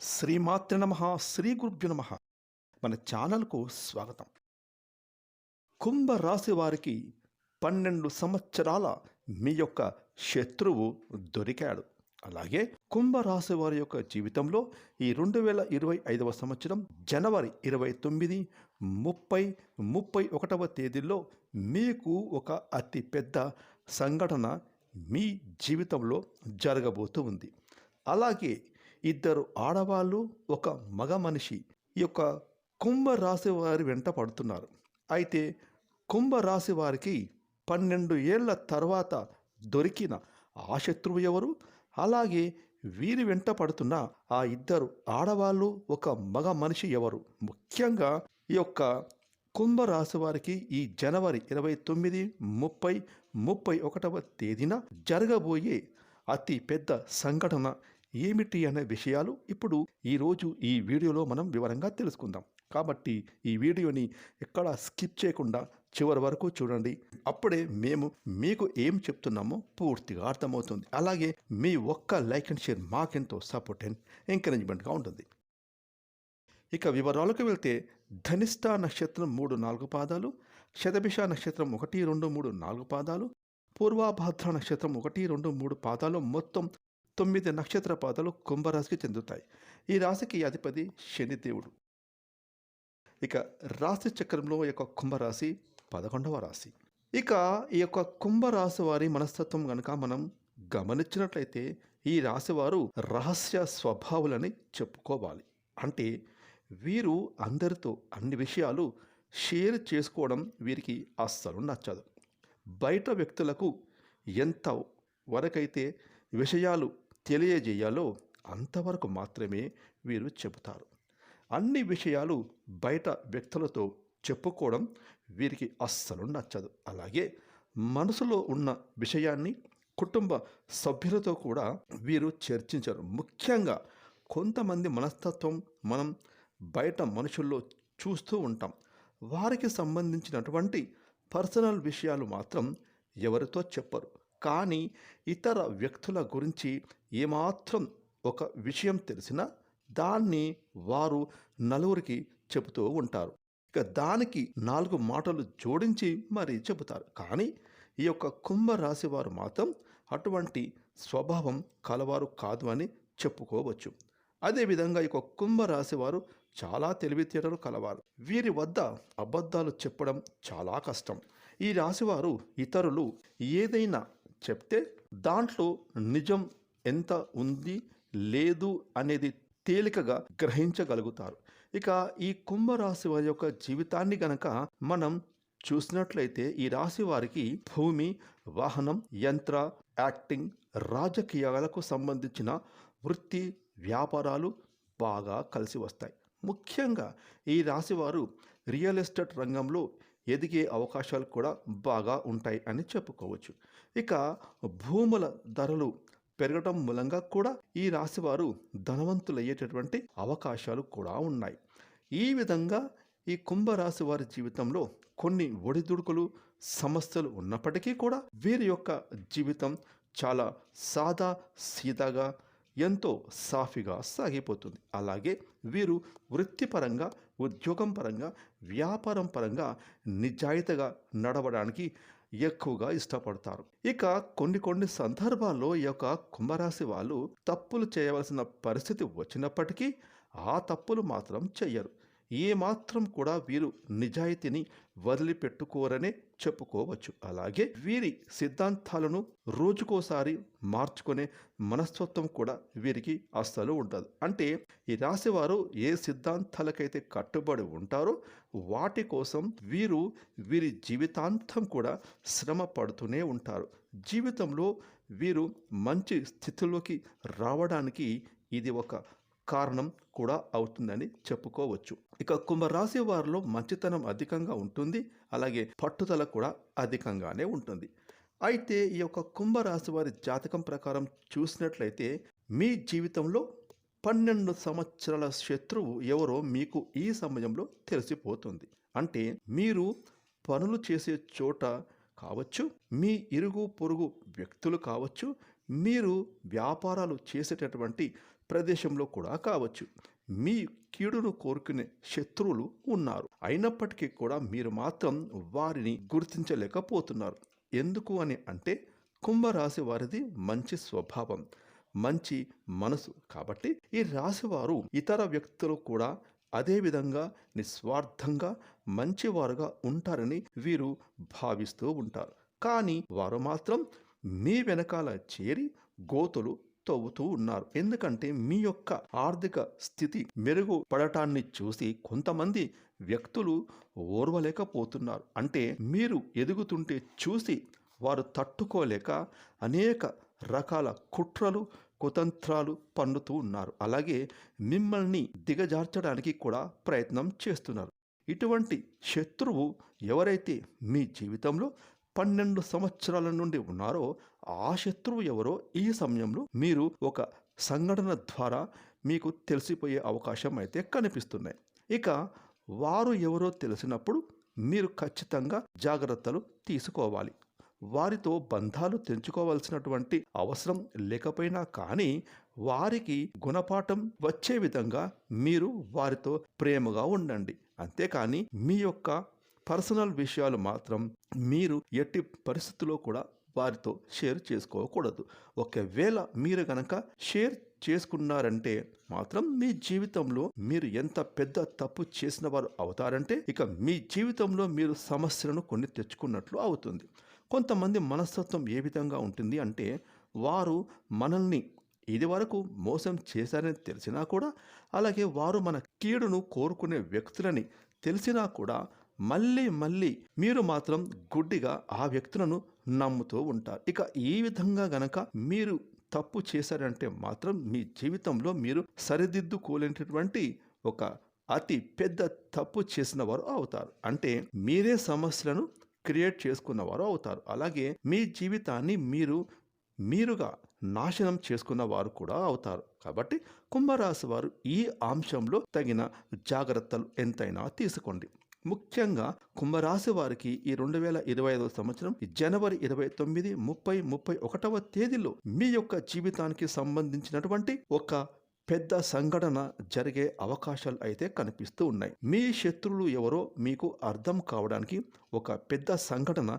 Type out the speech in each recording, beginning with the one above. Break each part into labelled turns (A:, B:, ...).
A: శ్రీమాతృ నమ శ్రీ గురుభ్యు నమ. మన ఛానల్కు స్వాగతం. కుంభ రాశి వారికి పన్నెండు సంవత్సరాల మీ యొక్క శత్రువు దొరికాడు. అలాగే కుంభరాశి వారి యొక్క జీవితంలో ఈ రెండు వేల ఇరవై ఐదవ సంవత్సరం జనవరి ఇరవై తొమ్మిది ముప్పై ముప్పై ఒకటవ తేదీల్లో మీకు ఒక అతి పెద్ద సంఘటన మీ జీవితంలో జరగబోతూ ఉంది. అలాగే ఇద్దరు ఆడవాళ్ళు ఒక మగ మనిషి ఈ యొక్క కుంభ రాశి వారి వెంట పడుతున్నారు. అయితే కుంభ రాశి వారికి పన్నెండు ఏళ్ళ తర్వాత దొరికిన ఆ శత్రువు ఎవరు? అలాగే వీరి వెంట పడుతున్న ఆ ఇద్దరు ఆడవాళ్ళు ఒక మగ మనిషి ఎవరు? ముఖ్యంగా ఈ యొక్క కుంభ రాశి వారికి ఈ జనవరి ఇరవై తొమ్మిది ముప్పై ముప్పై ఒకటవ తేదీన జరగబోయే అతి పెద్ద సంఘటన ఏమిటి అనే విషయాలు ఇప్పుడు ఈరోజు ఈ వీడియోలో మనం వివరంగా తెలుసుకుందాం. కాబట్టి ఈ వీడియోని ఎక్కడ స్కిప్ చేయకుండా చివరి వరకు చూడండి. అప్పుడే మేము మీకు ఏం చెప్తున్నామో పూర్తిగా అర్థమవుతుంది. అలాగే మీ ఒక్క లైక్ అండ్ షేర్ మాకెంతో సపోర్ట్ అండ్ ఎంకరేజ్మెంట్గా ఉంటుంది. ఇక వివరాలకు వెళ్తే ధనిష్ట నక్షత్రం మూడు నాలుగు పాదాలు శతభిష నక్షత్రం ఒకటి రెండు మూడు నాలుగు పాదాలు పూర్వాభాద్ర నక్షత్రం ఒకటి రెండు మూడు పాదాలు మొత్తం తొమ్మిది నక్షత్ర పాదాలు కుంభరాశికి చెందుతాయి. ఈ రాశికి అధిపతి శనిదేవుడు ఇక రాశి చక్రంలో ఈ యొక్క కుంభరాశి పదకొండవ రాశి. ఇక ఈ యొక్క కుంభరాశి వారి మనస్తత్వం కనుక మనం గమనించినట్లయితే ఈ రాశి వారు రహస్య స్వభావులని చెప్పుకోవాలి. అంటే వీరు అందరితో అన్ని విషయాలు షేర్ చేసుకోవడం వీరికి అస్సలు నచ్చదు. బయట వ్యక్తులకు ఎంత వరకైతే విషయాలు తెలియజేయాలో అంతవరకు మాత్రమే వీరు చెబుతారు. అన్ని విషయాలు బయట వ్యక్తులతో చెప్పుకోవడం వీరికి అస్సలు నచ్చదు. అలాగే మనసులో ఉన్న విషయాన్ని కుటుంబ సభ్యులతో కూడా వీరు చర్చించరు. ముఖ్యంగా కొంతమంది మనస్తత్వం మనం బయట మనుషుల్లో చూస్తూ ఉంటాం. వారికి సంబంధించినటువంటి పర్సనల్ విషయాలు మాత్రం ఎవరితో చెప్పరు. కానీ ఇతర వ్యక్తుల గురించి ఏమాత్రం ఒక విషయం తెలిసినా దాన్ని వారు నలుగురికి చెబుతూ ఉంటారు. ఇక దానికి నాలుగు మాటలు జోడించి మరీ చెబుతారు. కానీ ఈ యొక్క కుంభరాశి వారు మాత్రం అటువంటి స్వభావం కలవారు కాదు అని చెప్పుకోవచ్చు. అదేవిధంగా ఈ యొక్క కుంభరాశి వారు చాలా తెలివితేటలు కలవారు. వీరి వద్ద అబద్ధాలు చెప్పడం చాలా కష్టం. ఈ రాశివారు ఇతరులు ఏదైనా చెప్తే దాంట్లో నిజం ఎంత ఉంది లేదు అనేది తేలికగా గ్రహించగలుగుతారు. ఇక ఈ కుంభరాశి వారి యొక్క జీవితాన్ని గనక మనం చూసినట్లయితే ఈ రాశి వారికి భూమి వాహనం యంత్ర యాక్టింగ్ రాజకీయాలకు సంబంధించిన వృత్తి వ్యాపారాలు బాగా కలిసి వస్తాయి. ముఖ్యంగా ఈ రాశివారు రియల్ ఎస్టేట్ రంగంలో ఎదిగే అవకాశాలు కూడా బాగా ఉంటాయి అని చెప్పుకోవచ్చు. ఇక భూముల ధరలు పెరగటం మూలంగా కూడా ఈ రాశివారు ధనవంతులయ్యేటటువంటి అవకాశాలు కూడా ఉన్నాయి. ఈ విధంగా ఈ కుంభరాశి వారి జీవితంలో కొన్ని ఒడిదుడుకులు సమస్యలు ఉన్నప్పటికీ కూడా వీరి యొక్క జీవితం చాలా సాదా సీదాగా ఎంతో సాఫీగా సాగిపోతుంది. అలాగే వీరు వృత్తిపరంగా ఉద్యోగం పరంగా వ్యాపారం పరంగా నిజాయితీగా నడవడానికి ఎక్కువగా ఇష్టపడతారు. ఇక కొన్ని కొన్ని సందర్భాల్లో ఈ యొక్క కుంభరాశి వాళ్ళు తప్పులు చేయవలసిన పరిస్థితి వచ్చినప్పటికీ ఆ తప్పులు మాత్రం చెయ్యరు. ఏమాత్రం కూడా వీరు నిజాయితీని వదిలిపెట్టుకోరనే చెప్పుకోవచ్చు. అలాగే వీరి సిద్ధాంతాలను రోజుకోసారి మార్చుకునే మనస్తత్వం కూడా వీరికి అస్సలు ఉండదు. అంటే ఈ రాశివారు ఏ సిద్ధాంతాలకైతే కట్టుబడి ఉంటారో వాటి కోసం వీరు వీరి జీవితాంతం కూడా శ్రమ పడుతూనే ఉంటారు. జీవితంలో వీరు మంచి స్థితిలోకి రావడానికి ఇది ఒక కారణం కూడా అవుతుందని చెప్పుకోవచ్చు. ఇక కుంభరాశి వారిలో మంచితనం అధికంగా ఉంటుంది. అలాగే పట్టుదల కూడా అధికంగానే ఉంటుంది. అయితే ఈ యొక్క కుంభరాశి వారి జాతకం ప్రకారం చూసినట్లయితే మీ జీవితంలో పన్నెండు సంవత్సరాల శత్రువు ఎవరో మీకు ఈ సమయంలో తెలిసిపోతుంది. అంటే మీరు పనులు చేసే చోట కావచ్చు మీ ఇరుగు పొరుగు వ్యక్తులు కావచ్చు మీరు వ్యాపారాలు చేసేటటువంటి ప్రదేశంలో కూడా కావచ్చు. మీ కీడును కోరుకునే శత్రువులు ఉన్నారు. అయినప్పటికీ కూడా మీరు మాత్రం వారిని గుర్తించలేకపోతున్నారు. ఎందుకు అని అంటే కుంభరాశి వారిది మంచి స్వభావం మంచి మనసు కాబట్టి ఈ రాశివారు ఇతర వ్యక్తులు కూడా అదే విధంగా నిస్వార్థంగా మంచివారుగా ఉంటారని వీరు భావిస్తూ ఉంటారు. కానీ వారు మాత్రం మీ వెనకాల చేరి గోతులు తవ్వుతూ ఉన్నారు. ఎందుకంటే మీ యొక్క ఆర్థిక స్థితి మెరుగుపడటాన్ని చూసి కొంతమంది వ్యక్తులు ఓర్వలేకపోతున్నారు. అంటే మీరు ఎదుగుతుంటే చూసి వారు తట్టుకోలేక అనేక రకాల కుట్రలు కుతంత్రాలు పన్నుతూ ఉన్నారు. అలాగే మిమ్మల్ని దిగజార్చడానికి కూడా ప్రయత్నం చేస్తున్నారు. ఇటువంటి శత్రువు ఎవరైతే మీ జీవితంలో పన్నెండు సంవత్సరాల నుండి ఉన్నారో ఆ శత్రువు ఎవరో ఈ సమయంలో మీరు ఒక సంఘటన ద్వారా మీకు తెలిసిపోయే అవకాశం అయితే కనిపిస్తున్నాయి. ఇక వారు ఎవరో తెలిసినప్పుడు మీరు ఖచ్చితంగా జాగ్రత్తలు తీసుకోవాలి. వారితో బంధాలు తెంచుకోవాల్సినటువంటి అవసరం లేకపోయినా కానీ వారికి గుణపాఠం వచ్చే విధంగా మీరు వారితో ప్రేమగా ఉండండి. అంతేకాని మీ యొక్క పర్సనల్ విషయాలు మాత్రం మీరు ఎట్టి పరిస్థితుల్లో కూడా వారితో షేర్ చేసుకోకూడదు. ఒకవేళ మీరు గనక షేర్ చేసుకున్నారంటే మాత్రం మీ జీవితంలో మీరు ఎంత పెద్ద తప్పు చేసిన వారు అవుతారంటే ఇక మీ జీవితంలో మీరు సమస్యలను కొన్ని తెచ్చుకున్నట్లు అవుతుంది. కొంతమంది మనస్తత్వం ఏ విధంగా ఉంటుంది అంటే వారు మనల్ని ఇది వరకు మోసం చేశారని తెలిసినా కూడా అలాగే వారు మన కీడును కోరుకునే వ్యక్తులని తెలిసినా కూడా మళ్ళీ మళ్ళీ మీరు మాత్రం గుడ్డిగా ఆ వ్యక్తులను నమ్ముతూ ఉంటారు. ఇక ఈ విధంగా గనక మీరు తప్పు చేశారంటే మాత్రం మీ జీవితంలో మీరు సరిదిద్దుకోలేనటువంటి ఒక అతి పెద్ద తప్పు చేసిన వారు అవుతారు. అంటే మీరే సమస్యలను క్రియేట్ చేసుకున్నవారు అవుతారు. అలాగే మీ జీవితాన్ని మీరు మీరుగా నాశనం చేసుకున్న వారు కూడా అవుతారు. కాబట్టి కుంభరాశి వారు ఈ అంశంలో తగిన జాగ్రత్తలు ఎంతైనా తీసుకోండి. ముఖ్యంగా కుంభరాశి వారికి ఈ రెండు వేల ఇరవై ఐదవ సంవత్సరం జనవరి ఇరవై తొమ్మిది ముప్పై ముప్పై ఒకటవ తేదీలో మీ యొక్క జీవితానికి సంబంధించినటువంటి ఒక పెద్ద సంఘటన జరిగే అవకాశాలు అయితే కనిపిస్తూ ఉన్నాయి. మీ శత్రువులు ఎవరో మీకు అర్థం కావడానికి ఒక పెద్ద సంఘటన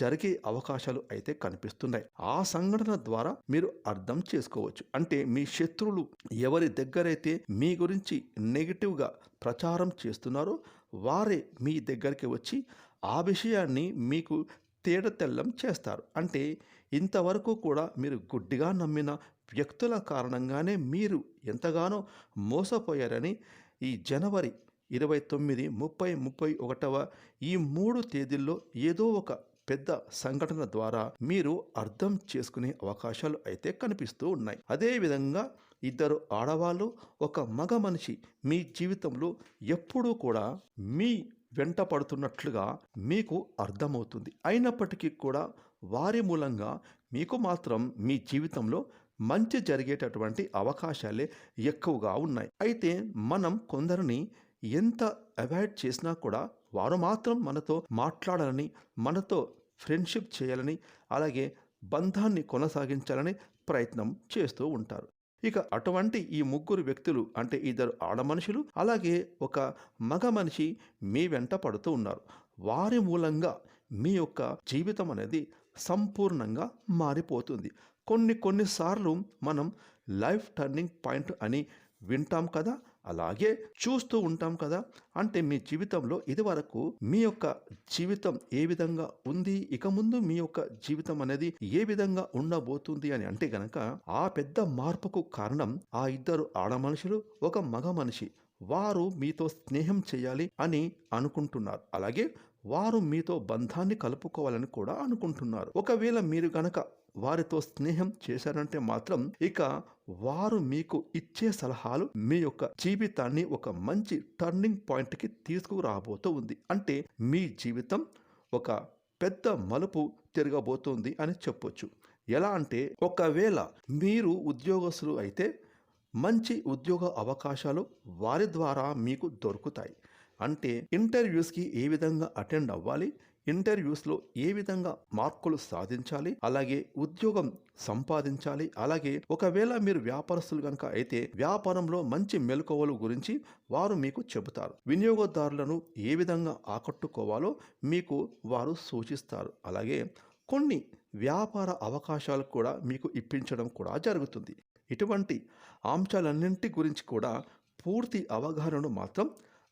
A: జరిగే అవకాశాలు అయితే కనిపిస్తున్నాయి. ఆ సంఘటన ద్వారా మీరు అర్థం చేసుకోవచ్చు. అంటే మీ శత్రువులు ఎవరి దగ్గరైతే మీ గురించి నెగిటివ్గా ప్రచారం చేస్తున్నారో వారే మీ దగ్గరికి వచ్చి ఆ విషయాన్ని మీకు తేడతెల్లం చేస్తారు. అంటే ఇంతవరకు కూడా మీరు గుడ్డిగా నమ్మిన వ్యక్తుల కారణంగానే మీరు ఎంతగానో మోసపోయారని ఈ జనవరి ఇరవై తొమ్మిది ముప్పై ముప్పై ఒకటవ ఈ మూడు తేదీల్లో ఏదో ఒక పెద్ద సంఘటన ద్వారా మీరు అర్థం చేసుకునే అవకాశాలు అయితే కనిపిస్తూ ఉన్నాయి. అదేవిధంగా ఇద్దరు ఆడవాళ్ళు ఒక మగ మనిషి మీ జీవితంలో ఎప్పుడూ కూడా మీ వెంట పడుతున్నట్లుగా మీకు అర్థమవుతుంది. అయినప్పటికీ కూడా వారి మూలంగా మీకు మాత్రం మీ జీవితంలో మంచి జరిగేటటువంటి అవకాశాలే ఎక్కువగా ఉన్నాయి. అయితే మనం కొందరిని ఎంత అవాయిడ్ చేసినా కూడా వారు మాత్రం మనతో మాట్లాడాలని మనతో ఫ్రెండ్షిప్ చేయాలని అలాగే బంధాన్ని కొనసాగించాలని ప్రయత్నం చేస్తూ ఉంటారు. ఇక అటువంటి ఈ ముగ్గురు వ్యక్తులు అంటే ఇద్దరు ఆడ మనుషులు అలాగే ఒక మగ మనిషి మీ వెంట పడుతూ ఉన్నారు. వారి మూలంగా మీ యొక్క జీవితం అనేది సంపూర్ణంగా మారిపోతుంది. కొన్ని కొన్నిసార్లు మనం లైఫ్ టర్నింగ్ పాయింట్ అని వింటాం కదా? అలాగే చూస్తూ ఉంటాం కదా. అంటే మీ జీవితంలో ఇదివరకు మీ యొక్క జీవితం ఏ విధంగా ఉంది? ఇక ముందు మీ యొక్క జీవితం అనేది ఏ విధంగా ఉండబోతుంది అని అంటే గనక ఆ పెద్ద మార్పుకు కారణం ఆ ఇద్దరు ఆడ మనుషులు ఒక మగ మనిషి. వారు మీతో స్నేహం చేయాలి అని అనుకుంటున్నారు. అలాగే వారు మీతో బంధాన్ని కలుపుకోవాలని కూడా అనుకుంటున్నారు. ఒకవేళ మీరు గనక వారితో స్నేహం చేశారంటే మాత్రం ఇక వారు మీకు ఇచ్చే సలహాలు మీ యొక్క జీవితాన్ని ఒక మంచి టర్నింగ్ పాయింట్కి తీసుకురాబోతూ ఉంది. అంటే మీ జీవితం ఒక పెద్ద మలుపు తిరగబోతుంది అని చెప్పొచ్చు. ఎలా అంటే ఒకవేళ మీరు ఉద్యోగస్తులు అయితే మంచి ఉద్యోగ అవకాశాలు వారి ద్వారా మీకు దొరుకుతాయి. అంటే ఇంటర్వ్యూస్కి ఏ విధంగా అటెండ్ అవ్వాలి? ఇంటర్వ్యూస్లో ఏ విధంగా మార్కులు సాధించాలి అలాగే ఉద్యోగం సంపాదించాలి అలాగే ఒకవేళ మీరు వ్యాపారస్తులు కనుక అయితే వ్యాపారంలో మంచి మెలకువలు గురించి వారు మీకు చెబుతారు. వినియోగదారులను ఏ విధంగా ఆకట్టుకోవాలో మీకు వారు సూచిస్తారు. అలాగే కొన్ని వ్యాపార అవకాశాలు కూడా మీకు ఇప్పించడం కూడా జరుగుతుంది. ఇటువంటి అంశాలన్నింటి గురించి కూడా పూర్తి అవగాహనను మాత్రం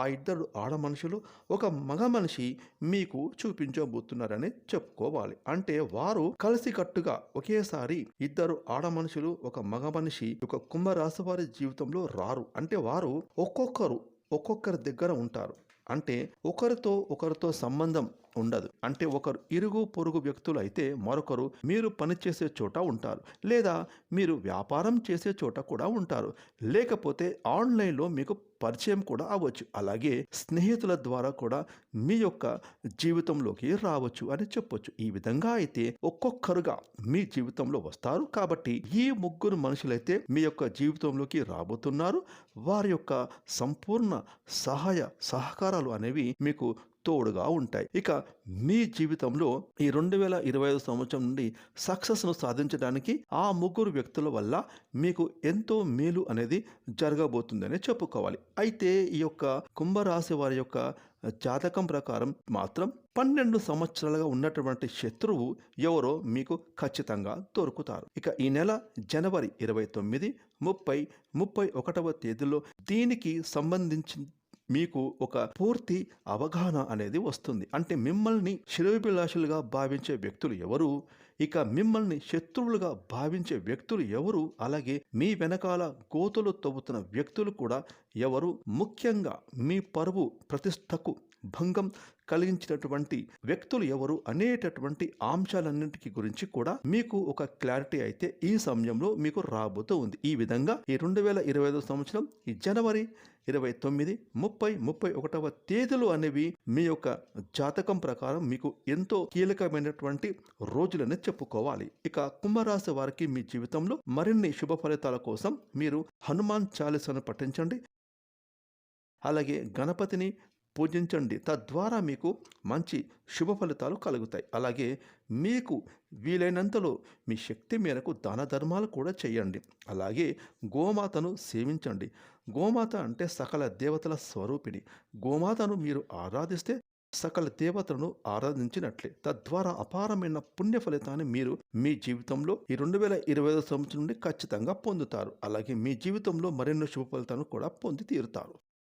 A: ఆ ఇద్దరు ఆడ మనుషులు ఒక మగ మనిషి మీకు చూపించబోతున్నారని చెప్పుకోవాలి. అంటే వారు కలిసికట్టుగా ఒకేసారి ఇద్దరు ఆడ మనుషులు ఒక మగ మనిషి ఒక కుంభరాశి వారి జీవితంలో రారు. అంటే వారు ఒక్కొక్కరు ఒక్కొక్కరి దగ్గర ఉంటారు. అంటే ఒకరితో ఒకరితో సంబంధం ఉండదు. అంటే ఒకరు ఇరుగు పొరుగు వ్యక్తులు అయితే మరొకరు మీరు పనిచేసే చోట ఉంటారు. లేదా మీరు వ్యాపారం చేసే చోట కూడా ఉంటారు. లేకపోతే ఆన్లైన్లో మీకు పరిచయం కూడా అవ్వచ్చు. అలాగే స్నేహితుల ద్వారా కూడా మీ యొక్క జీవితంలోకి రావచ్చు అని చెప్పొచ్చు. ఈ విధంగా అయితే ఒక్కొక్కరుగా మీ జీవితంలో వస్తారు. కాబట్టి ఈ ముగ్గురు మనుషులైతే మీ యొక్క జీవితంలోకి రాబోతున్నారు. వారి యొక్క సంపూర్ణ సహాయ సహకారాలు అనేవి మీకు తోడుగా ఉంటాయి. ఇక మీ జీవితంలో ఈ రెండు వేల ఇరవై ఐదు సంవత్సరం నుండి సక్సెస్ను సాధించడానికి ఆ ముగ్గురు వ్యక్తుల వల్ల మీకు ఎంతో మేలు అనేది జరగబోతుందని చెప్పుకోవాలి. అయితే ఈ యొక్క కుంభరాశి వారి యొక్క జాతకం ప్రకారం మాత్రం పన్నెండు సంవత్సరాలుగా ఉన్నటువంటి శత్రువు ఎవరో మీకు ఖచ్చితంగా దొరుకుతారు. ఇక ఈ నెల జనవరి ఇరవై తొమ్మిది ముప్పై ముప్పై ఒకటవ తేదీలో దీనికి సంబంధించి మీకు ఒక పూర్తి అవగాహన అనేది వస్తుంది. అంటే మిమ్మల్ని శిరోభిలాషులుగా భావించే వ్యక్తులు ఎవరు? ఇక మిమ్మల్ని శత్రువులుగా భావించే వ్యక్తులు ఎవరు? అలాగే మీ వెనకాల గోతులు తవ్వుతున్న వ్యక్తులు కూడా ఎవరు? ముఖ్యంగా మీ పరువు ప్రతిష్టకు భంగం కలిగించినటువంటి వ్యక్తులు ఎవరు అనేటటువంటి అంశాలన్నింటికి గురించి కూడా మీకు ఒక క్లారిటీ అయితే ఈ సమయంలో మీకు రాబోతూ ఉంది. ఈ విధంగా ఈ రెండు వేల ఇరవై ఐదో సంవత్సరం ఈ జనవరి ఇరవై తొమ్మిది ముప్పై ముప్పై ఒకటవ తేదీలు అనేవి మీ యొక్క జాతకం ప్రకారం మీకు ఎంతో కీలకమైనటువంటి రోజులని చెప్పుకోవాలి. ఇక కుంభరాశి వారికి మీ జీవితంలో మరిన్ని శుభ ఫలితాల కోసం మీరు హనుమాన్ చాలీసాను పఠించండి. అలాగే గణపతిని పూజించండి. తద్వారా మీకు మంచి శుభ ఫలితాలు కలుగుతాయి. అలాగే మీకు వీలైనంతలో మీ శక్తి మేరకు దాన ధర్మాలు కూడా చేయండి. అలాగే గోమాతను సేవించండి. గోమాత అంటే సకల దేవతల స్వరూపిణి. గోమాతను మీరు ఆరాధిస్తే సకల దేవతలను ఆరాధించినట్లే. తద్వారా అపారమైన పుణ్య ఫలితాన్ని మీరు మీ జీవితంలో ఈ రెండు వేల ఇరవై ఐదు సంవత్సరం నుండి ఖచ్చితంగా పొందుతారు. అలాగే మీ జీవితంలో మరెన్నో శుభ ఫలితాలను కూడా పొంది తీరుతారు.